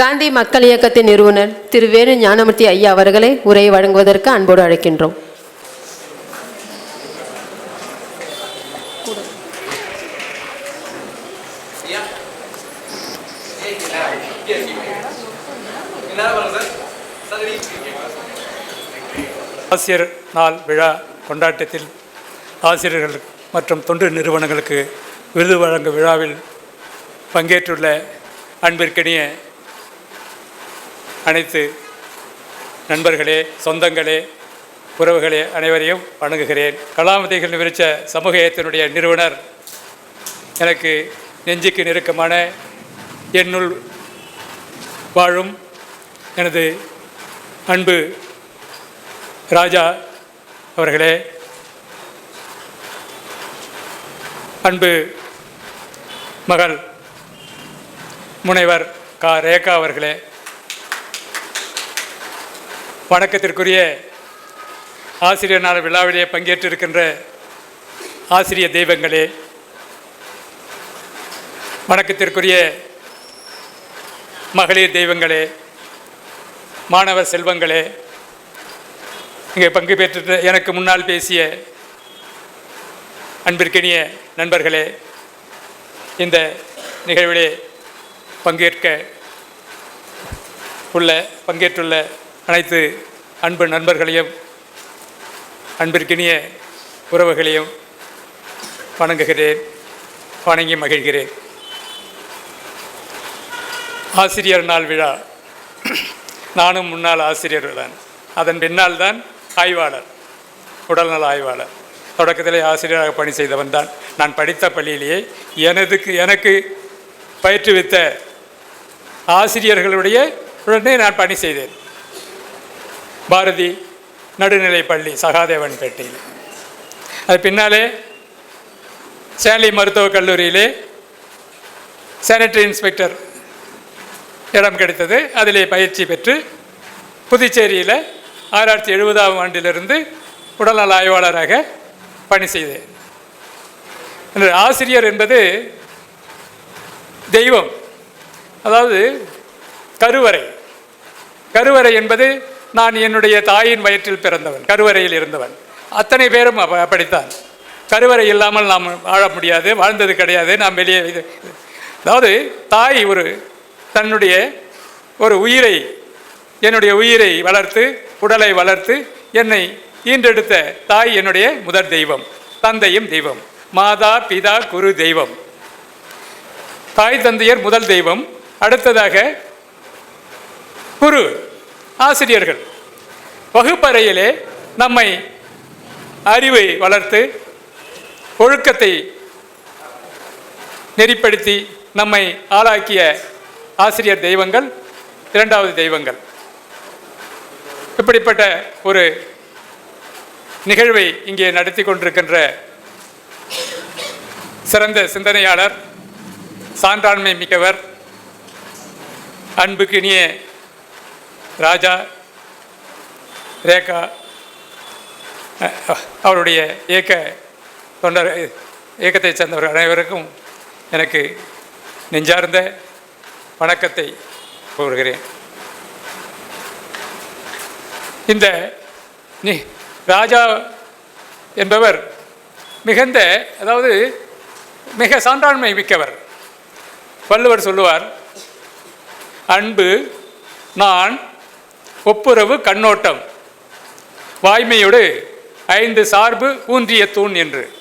காந்தி மக்கள் இயக்கத்தின் நிறுவனர் திரு வேணு ஞானமூர்த்தி ஐயா அவர்களை உரை வழங்குவதற்கு அன்போடு அழைக்கின்றோம். ஆசிரியர் நாள் விழா கொண்டாட்டத்தில் ஆசிரியர்கள் மற்றும் தொண்டு நிறுவனங்களுக்கு விருது வழங்கும் விழாவில் பங்கேற்றுள்ள அன்பிற்கினிய அனைத்து நண்பர்களே சொந்தங்களே உறவுகளே அனைவரையும் வணங்குகிறேன். கலாமதிகள் விரிச்ச சமூக நிறுவனர் எனக்கு நெஞ்சுக்கு நெருக்கமான என்னுள் வாழும் எனது அன்பு ராஜா அவர்களே அன்பு மகள் முனைவர் கா. ரேகா அவர்களே வணக்கத்திற்குரிய ஆசிரியர் நாள் விழாவிலே பங்கேற்றிருக்கின்ற ஆசிரிய தெய்வங்களே வணக்கத்திற்குரிய மகளிர் தெய்வங்களே மாணவர் செல்வங்களே இங்கே பங்கு பெற்று எனக்கு முன்னால் பேசிய அன்பிற்கினிய நண்பர்களே இந்த நிகழ்விலே பங்கேற்க உள்ள பங்கேற்றுள்ள அனைத்து அன்பு நண்பர்களையும் அன்பிற்கினிய உறவுகளையும் வணங்குகிறேன் வணங்கி மகிழ்கிறேன். ஆசிரியர் நாள் விழா. நானும் முன்னாள் ஆசிரியர் தான் அதன் பின்னால் தான் ஆய்வாளர் உடல்நல ஆய்வாளர். தொடக்கத்திலே ஆசிரியராக பணி செய்தவன் தான். நான் படித்த பள்ளியிலேயே எனதுக்கு எனக்கு பயிற்றுவித்த ஆசிரியர்களுடைய உடனே நான் பணி செய்தேன். பாரதி நடுநிலை பள்ளி சகாதேவன் பேட்டையில். அது பின்னாலே சேலை மருத்துவக் கல்லூரியிலே சானிட்டரி இன்ஸ்பெக்டர் இடம் கிடைத்தது. அதிலே பயிற்சி பெற்று புதுச்சேரியில் ஆயிரத்தி எழுபதாம் ஆண்டிலிருந்து உடல்நல ஆய்வாளராக பணி செய்தேன். ஆசிரியர் என்பது தெய்வம். அதாவது கருவறை. கருவறை என்பது நான் என்னுடைய தாயின் வயிற்றில் பிறந்தவன் கருவறையில் இருந்தவன். அத்தனை பேரும் அப்படித்தான். கருவறை இல்லாமல் நாம் வாழ முடியாது வாழ்ந்தது கிடையாது நாம் வெளியே இது. அதாவது தாய் ஒரு தன்னுடைய ஒரு உயிரை என்னுடைய உயிரை வளர்த்து உடலை வளர்த்து என்னை ஈன்றெடுத்த தாய் என்னுடைய முதற் தெய்வம் தந்தையும் தெய்வம் மாதா பிதா குரு தெய்வம். தாய் தந்தையர் முதல் தெய்வம். அடுத்ததாக குரு. ஆசிரியர்கள் வகுப்பறையிலே நம்மை அறிவை வளர்த்து ஒழுக்கத்தை நெறிப்படுத்தி நம்மை ஆளாக்கிய ஆசிரியர் தெய்வங்கள் இரண்டாவது தெய்வங்கள். இப்படிப்பட்ட ஒரு நிகழ்வை இங்கே நடத்தி கொண்டிருக்கின்ற சிறந்த சிந்தனையாளர் சான்றாண்மை மிக்கவர் அன்புக்கு இனிய ராஜா ரேகா அவருடைய இயக்க தொண்டர் இயக்கத்தைச் சேர்ந்தவர்கள் அனைவருக்கும் எனக்கு நெஞ்சார்ந்த வணக்கத்தை கூறுகிறேன். இந்த நி ராஜா என்பவர் மிகுந்த அதாவது மிக சான்றாண்மை மிக்கவர். வள்ளுவர் சொல்லுவார் அன்பு நான் ஒப்புரவு கண்ணோட்டம். வாய்மையோடு ஐந்து சார்பு ஊன்றிய தூண் என்று.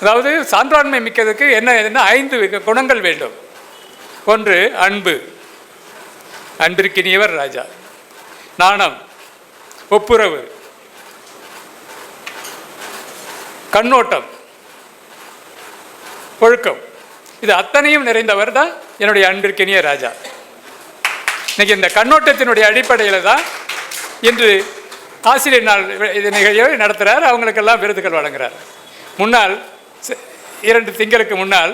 அதாவது சான்றாண்மை மிக்கதுக்கு என்ன என்ன ஐந்து குணங்கள் வேண்டும். ஒன்று அன்பு. அன்பிற்கினியவர் ராஜா. நாணம் ஒப்புரவு. கண்ணோட்டம். ஒழுக்கம். இது அத்தனையும் நிறைந்தவர் தான் என்னுடைய அன்பிற்கினிய ராஜா. இன்னைக்கு இந்த கண்ணோட்டத்தினுடைய அடிப்படையில் தான் இன்று ஆசிரியர் நாள் இது நிகழ்ச்சியை நடத்துகிறார் அவங்களுக்கெல்லாம் விருதுகள் வழங்குறார். முன்னால் இரண்டு திங்களுக்கு முன்னால்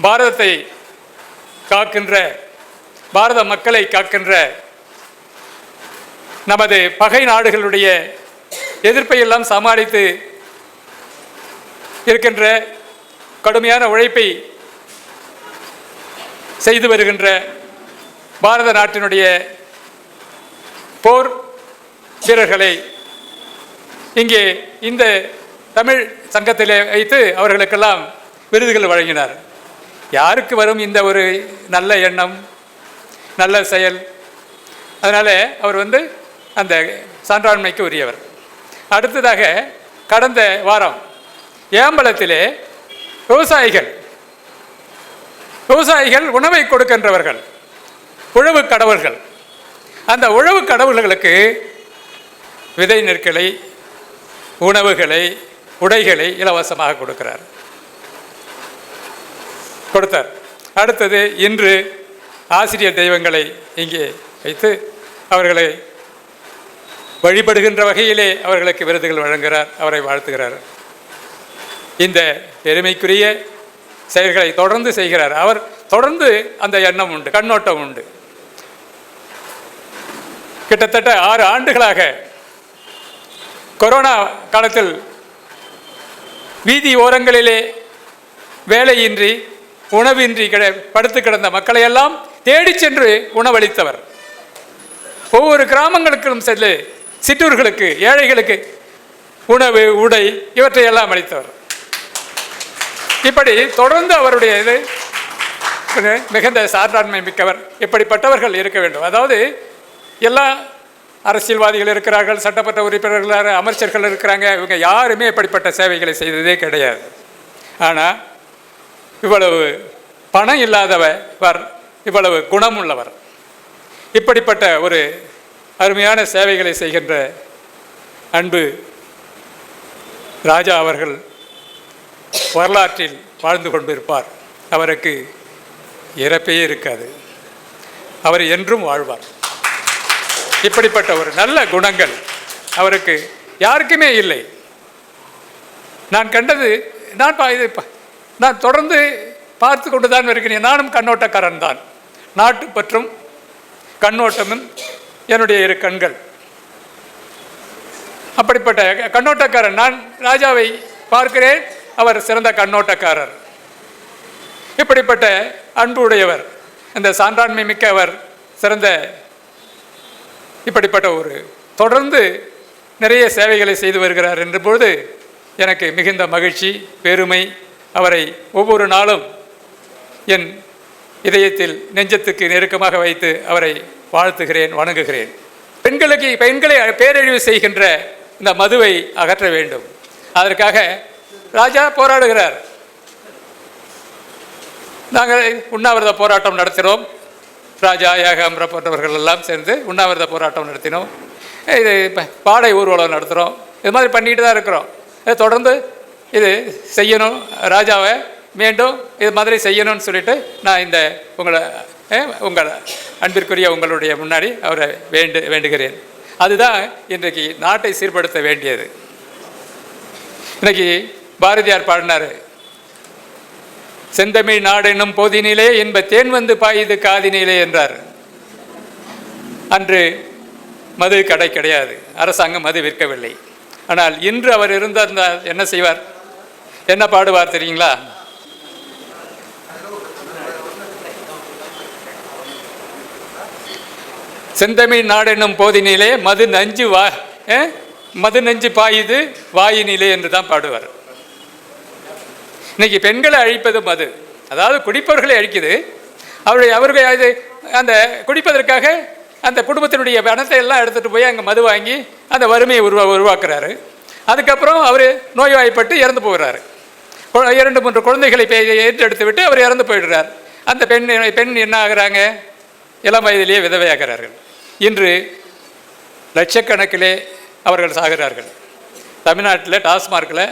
பாரதத்தை காக்கின்ற பாரத மக்களை காக்கின்ற நமது பகை நாடுகளுடைய எதிர்ப்பை எல்லாம் சமாளித்து இருக்கின்ற கடுமையான உழைப்பை செய்து வருகின்ற பாரத நாட்டினுடைய போர் வீரர்களை இங்கே இந்த தமிழ் சங்கத்திலே வைத்து அவர்களுக்கெல்லாம் விருதுகள் வழங்கினார். யாருக்கு வரும் இந்த ஒரு நல்ல எண்ணம் நல்ல செயல்? அதனால் அவர் வந்து அந்த சான்றாண்மைக்கு உரியவர். அடுத்ததாக கடந்த வாரம் ஏம்பலத்திலே விவசாயிகள் விவசாயிகள் உணவை கொடுக்கின்றவர்கள். உழவு கடவுள்கள். அந்த உழவு கடவுள்களுக்கு விதை நெற்களை உணவுகளை உடைகளை இலவசமாக கொடுக்கிறார். கொடுத்தார். அடுத்தது இன்று ஆசிரியர் தெய்வங்களை இங்கே வைத்து அவர்களை வழிபடுகின்ற வகையிலே அவர்களுக்கு விருதுகள் வழங்குகிறார் அவரை வாழ்த்துகிறார். இந்த பெருமைக்குரிய செயல்களை தொடர்ந்து செய்கிறார். அவர் தொடர்ந்து அந்த எண்ணம் உண்டு கண்ணோட்டம் உண்டு. கிட்டத்தட்ட ஆறு ஆண்டுகளாக கொரோனா காலத்தில் வீதி ஓரங்களிலே வேலையின்றி உணவின்றி கிட படுத்து கிடந்த மக்களையெல்லாம் தேடி சென்று உணவளித்தவர். ஒவ்வொரு கிராமங்களுக்கும் சென்று சிற்றூர்களுக்கு ஏழைகளுக்கு உணவு உடை இவற்றையெல்லாம் அளித்தவர். இப்படி தொடர்ந்து அவருடைய இது மிகுந்த சான்றாண்மை மிக்கவர். இப்படிப்பட்டவர்கள் இருக்க வேண்டும். அதாவது எல்லா அரசியல்வாதிகள் இருக்கிறார்கள் சட்டமன்ற உறுப்பினர்கள் அமைச்சர்கள் இருக்கிறாங்க. இவங்க யாருமே இப்படிப்பட்ட சேவைகளை செய்ததே கிடையாது. ஆனால் இவ்வளவு பணம் இல்லாதவர் இவ்வளவு குணமுள்ளவர். இப்படிப்பட்ட ஒரு அருமையான சேவைகளை செய்கின்ற அன்பு ராஜா அவர்கள் வரலாற்றில் வாழ்ந்து கொண்டிருப்பார். அவருக்கு இறப்பே இருக்காது. அவர் என்றும் வாழ்வார். இப்படிப்பட்ட ஒரு நல்ல குணங்கள் அவருக்கு யாருக்குமே இல்லை. நான் கண்டது நான் இது நான் தொடர்ந்து பார்த்து கொண்டு தான் இருக்கிறேன் நானும் கண்ணோட்டக்காரன் தான். நாட்டு பற்றும் கண்ணோட்டமும் என்னுடைய இரு கண்கள். அப்படிப்பட்ட கண்ணோட்டக்காரன் நான் ராஜாவை பார்க்கிறேன். அவர் சிறந்த கண்ணோட்டக்காரர். இப்படிப்பட்ட அன்பு உடையவர் இந்த சான்றாண்மை மிக்க அவர் சிறந்த இப்படிப்பட்ட ஒரு தொடர்ந்து நிறைய சேவைகளை செய்து வருகிறார் என்ற பொழுது எனக்கு மிகுந்த மகிழ்ச்சி பெருமை. அவரை ஒவ்வொரு நாளும் என் இதயத்தில் நெஞ்சத்துக்கு நெருக்கமாக வைத்து அவரை வாழ்த்துகிறேன் வணங்குகிறேன். பெண்களுக்கு பெண்களை பேரழிவு செய்கின்ற இந்த மதுவை அகற்ற வேண்டும். அதற்காக ராஜா போராடுகிறார். நாங்கள் உண்ணாவிரத போராட்டம் நடத்துகிறோம். ராஜா ஏகாம்பர போன்றவர்கள் எல்லாம் சேர்ந்து உண்ணாவிரத போராட்டம் நடத்தினோம். இது இப்போ பாடை ஊர்வலம் நடத்துகிறோம் இது மாதிரி பண்ணிக்கிட்டு தான் இருக்கிறோம். தொடர்ந்து இது செய்யணும். ராஜாவை மீண்டும் இது மாதிரி செய்யணும்னு சொல்லிட்டு நான் இந்த உங்களை உங்கள் அன்பிற்குரிய உங்களுடைய முன்னாடி அவரை வேண்டு வேண்டுகிறேன். அதுதான் இன்றைக்கு நாட்டை சீர்படுத்த வேண்டியது. இன்றைக்கி பாரதியார் பாடினார் செந்தமிழ் நாடெனும் போதினிலே என்ப தேன் வந்து பாயுது காதினிலே என்றார். அன்று மது கடை கிடையாது. அரசாங்கம் மது விற்கவில்லை. ஆனால் இன்று அவர் இருந்தால் என்ன செய்வார்? என்ன பாடுவார் தெரியுங்களா? செந்தமிழ் நாடென்னும் போதினிலே மது நஞ்சு வா மது நஞ்சு பாயுது வாயினிலே என்று தான் பாடுவார். இன்னைக்கு பெண்களை அழிப்பது மது அதாவது குடிப்பவர்களை அழிக்குது. அவருடைய அவருடைய அது அந்த குடிப்பதற்காக அந்த குடும்பத்தினுடைய பணத்தை எல்லாம் எடுத்துகிட்டு போய் அங்கே மது வாங்கி அந்த வறுமையை உருவா உருவாக்குறாரு. அதுக்கப்புறம் அவர் நோய்வாய்ப்பட்டு இறந்து போகிறாரு இரண்டு மூன்று குழந்தைகளை ஏற்றெடுத்து விட்டு அவர் இறந்து போயிடுறார். அந்த பெண் பெண் என்ன ஆகுறாங்க? இளம் வயதிலேயே விதவையாகிறார்கள். இன்று லட்சக்கணக்கிலே அவர்கள் சாகிறார்கள். தமிழ்நாட்டில் டாஸ்மார்க்கில்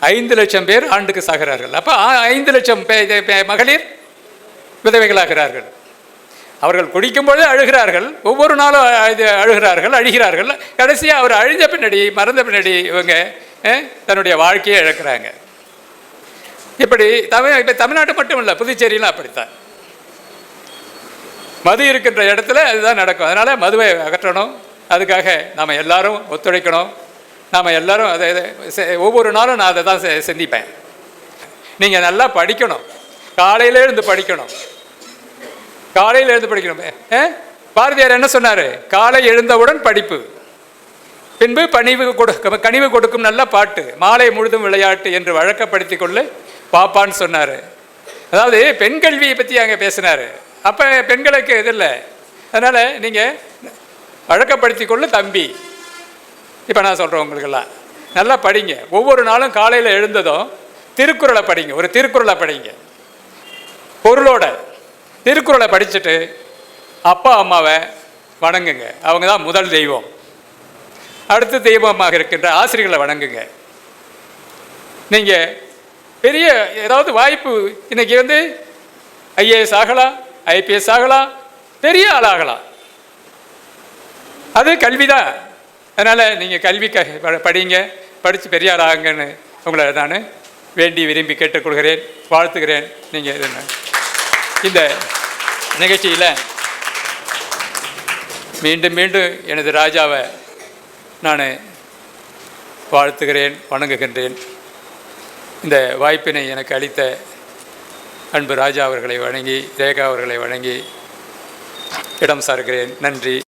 ஐந்து லட்சம் பேர் ஆண்டுக்கு சாகிறார்கள். அப்போ ஐந்து லட்சம் பே- இது பே- மகளிர் விதவைகளாகிறார்கள். அவர்கள் குடிக்கும்பொழுது அழுகிறார்கள். ஒவ்வொரு நாளும் இது அழுகிறார்கள் அழுகிறார்கள். கடைசியாக அவர் அழிஞ்ச பின்னாடி மறந்த பின்னாடி இவங்க தன்னுடைய வாழ்க்கையை இழக்கிறாங்க. இப்படி தமிழ் இப்போ தமிழ்நாட்டு மட்டும் இல்லை புதுச்சேரியிலும் அப்படித்தான். மது இருக்கின்ற இடத்துல அதுதான் நடக்கும். அதனால் மதுவை அகற்றணும். அதுக்காக நாம் எல்லாரும் ஒத்துழைக்கணும். நாம் எல்லோரும் அதை செ- ஒவ்வொரு நாளும் நான் அதை தான் செ- சிந்திப்பேன். நீங்கள் நல்லா படிக்கணும். காலையில இருந்து படிக்கணும். காலையில் எழுந்து படிக்கணும். பாரதியார் என்ன சொன்னார்? காலை எழுந்தவுடன் படிப்பு. பின்பு பணிவு கொடுக்கும் கனிவு கொடுக்கும் நல்ல பாட்டு மாலை முழுதும் விளையாட்டு என்று வழக்கப்படுத்தி கொள்ள பாப்பான்னு சொன்னார். அதாவது பெண் கல்வியை பற்றி அங்கே பேசினார். அப்போ பெண்களுக்கு இது இல்லை. அதனால் நீங்கள் வழக்கப்படுத்தி கொள்ள தம்பி. இப்போ நான் சொல்கிறேன் உங்களுக்கெல்லாம். நல்லா படிங்க. ஒவ்வொரு நாளும் காலையில் எழுந்ததும் திருக்குறளை படிங்க. ஒரு திருக்குறளை படிங்க. பொருளோட திருக்குறளை படிச்சுட்டு அப்பா அம்மாவை வணங்குங்க. அவங்க தான் முதல் தெய்வம். அடுத்த தெய்வமாக இருக்கின்ற ஆசிரியர்களை வணங்குங்க. நீங்கள் பெரிய ஏதாவது வாய்ப்பு இன்னைக்கு வந்து ஐஏஎஸ் ஆகலாம் ஐபிஎஸ் ஆகலாம் பெரிய ஆளாகலாம். அது கல்வி தான் அதனால் நீங்கள் கல்வி க ப- படிங்க படித்து பெரிய ஆள் ஆகுங்கன்னு உங்களை நான் வேண்டி விரும்பி கேட்டுக்கொள்கிறேன் வாழ்த்துகிறேன். நீங்கள் இது இந்த நிகழ்ச்சியில் மீண்டும் மீண்டும் எனது ராஜாவை நான் வாழ்த்துகிறேன் வணங்குகின்றேன். இந்த வாய்ப்பினை எனக்கு அளித்த அன்பு ராஜா அவர்களை வணங்கி ரேகா அவர்களை வணங்கி இடம் சார்கிறேன். நன்றி.